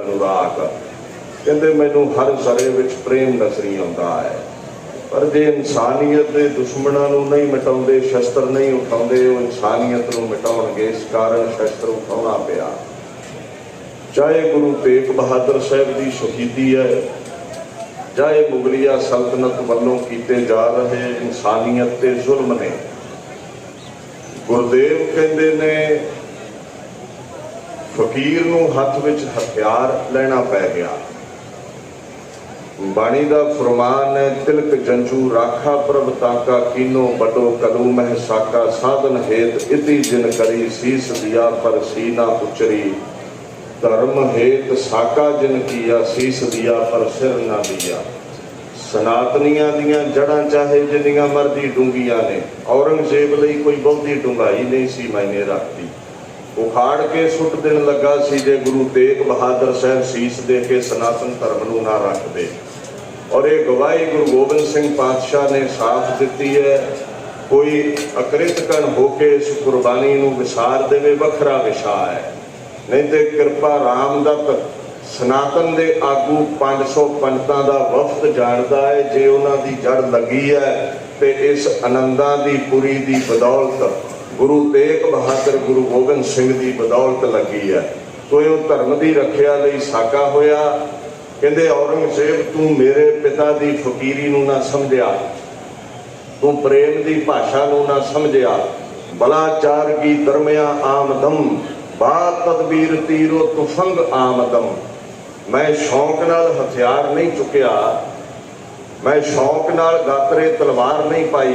ਅਨੁਰਾਗ। ਕਹਿੰਦੇ, ਮੈਨੂੰ ਹਰ ਜ਼ਰੇ ਵਿੱਚ ਪ੍ਰੇਮ ਨਜ਼ਰੀ ਆਉਂਦਾ ਹੈ। ਪਰ ਜੇ ਇਨਸਾਨੀਅਤ ਦੇ ਦੁਸ਼ਮਣਾਂ ਨੂੰ ਨਹੀਂ ਮਿਟਾਉਂਦੇ, ਸ਼ਸਤਰ ਨਹੀਂ ਉਠਾਉਂਦੇ, ਉਹ ਇਨਸਾਨੀਅਤ ਨੂੰ ਮਿਟਾਉਣਗੇ। ਇਸ ਕਾਰਨ ਸ਼ਸਤਰ ਉਠਾਉਣਾ ਪਿਆ। ਚਾਹੇ ਗੁਰੂ ਤੇਗ ਬਹਾਦਰ ਸਾਹਿਬ ਦੀ ਸ਼ਹੀਦੀ ਹੈ, ਚਾਹੇ ਮੁਗਲਿਆ ਸਲਤਨਤ ਵੱਲੋਂ ਕੀਤੇ ਜਾ ਰਹੇ ਇਨਸਾਨੀਅਤ ਤੇ ਜ਼ੁਲਮ ਨੇ, ਗੁਰਦੇਵ ਕਹਿੰਦੇ ਨੇ ਫਕੀਰ ਨੂੰ ਹੱਥ ਵਿੱਚ ਹਥਿਆਰ ਲੈਣਾ ਪੈ ਗਿਆ। ਬਾਣੀ ਦਾ ਫਰਮਾਨ ਹੈ ਤਿਲਕ ਜੰਜੂ ਰਾਖਾ ਪ੍ਰਭ ਤਾਕਾ ਕੀਨੋ ਬਟੋ ਕਲੂ ਮਹਿ ਸਾਕਾ ਸਾਧਨ ਹੇਤ ਇਤੀ ਜਿਨ ਕਰੀ ਸੀਸ ਦਿਆ ਪਰ ਸੀਨਾ ਉਚਰੀ। ਧਰਮ ਹੇਤ ਸਾਕਾ ਜਿਨ ਕੀਆ ਸੀਸ ਦਿਆ ਪਰ ਸਿਰ ਨਾ ਦਿਆ ਸਨਾਤਨੀਆਂ ਦੀਆਂ ਜੜਾਂ ਚਾਹੇ ਜਿੰਨੀਆਂ ਮਰਜ਼ੀ ਡੂੰਘੀਆਂ ਨੇ, ਔਰੰਗਜ਼ੇਬ ਲਈ ਕੋਈ ਬਹੁਤੀ ਡੂੰਘਾਈ ਨਹੀਂ ਸੀ ਮੈਨੇ ਰੱਖਦੀ। ਉਖਾੜ ਕੇ ਸੁੱਟ ਦੇਣ ਲੱਗਾ ਸੀ ਜੇ ਗੁਰੂ ਤੇਗ ਬਹਾਦਰ ਸਾਹਿਬ ਸੀਸ ਦੇ ਕੇ ਸਨਾਤਨ ਧਰਮ ਨੂੰ ਨਾ ਰੱਖਦੇ। ਔਰ ਇਹ ਗਵਾਹੀ ਗੁਰੂ ਗੋਬਿੰਦ ਸਿੰਘ ਪਾਤਸ਼ਾਹ ਨੇ ਸਾਫ਼ ਦਿੱਤੀ ਹੈ, ਕੋਈ ਅਕ੍ਰਿਤ ਕਣ ਹੋ ਕੇ ਇਸ ਕੁਰਬਾਨੀ ਨੂੰ ਵਿਸਾਰ ਦੇਵੇ, ਵੱਖਰਾ ਵਿਸ਼ਾ ਹੈ। ਨਹੀਂ ਤੇ ਕਿਰਪਾ ਰਾਮ ਰਾਮਦੱਤ ਸਨਾਤਨ ਦੇ ਆਗੂ 500 ਪੰਡਤਾਂ ਦਾ ਵਫਦ ਜਾਣਦਾ ਹੈ, ਜੇ ਉਹਨਾਂ ਦੀ ਜੜ ਲੱਗੀ ਹੈ ਤੇ ਇਸ ਆਨੰਦਾਂ ਦੀ ਪੁਰੀ ਦੀ ਬਦੌਲਤ ਗੁਰੂ ਤੇਗ ਬਹਾਦਰ ਗੁਰੂ ਗੋਬਿੰਦ ਸਿੰਘ ਦੀ ਬਦੌਲਤ ਲੱਗੀ ਹੈ। ਸੋ ਇਹ ਧਰਮ ਦੀ ਰੱਖਿਆ ਲਈ ਸਾਕਾ ਹੋਇਆ। ਕਹਿੰਦੇ, ਔਰੰਗਜ਼ੇਬ, ਤੂੰ ਮੇਰੇ ਪਿਤਾ ਦੀ ਫਕੀਰੀ ਨੂੰ ਨਾ ਸਮਝਿਆ। ਤੂੰ ਪ੍ਰੇਮ ਦੀ ਭਾਸ਼ਾ ਨੂੰ ਨਾ ਸਮਝਿਆ। ਬਲਾਚਾਰ ਕੀ ਦਰਮਿਆ ਆਮਦਮ, ਬਾ ਤਦਬੀਰ ਤੀਰੋ ਤੁਫੰਗ ਆਮਦਮ। ਮੈਂ ਸ਼ੌਂਕ ਨਾਲ ਹਥਿਆਰ ਨਹੀਂ ਚੁੱਕਿਆ। ਮੈਂ ਸ਼ੌਂਕ ਨਾਲ ਗਾਤਰੇ ਤਲਵਾਰ ਨਹੀਂ ਪਾਈ।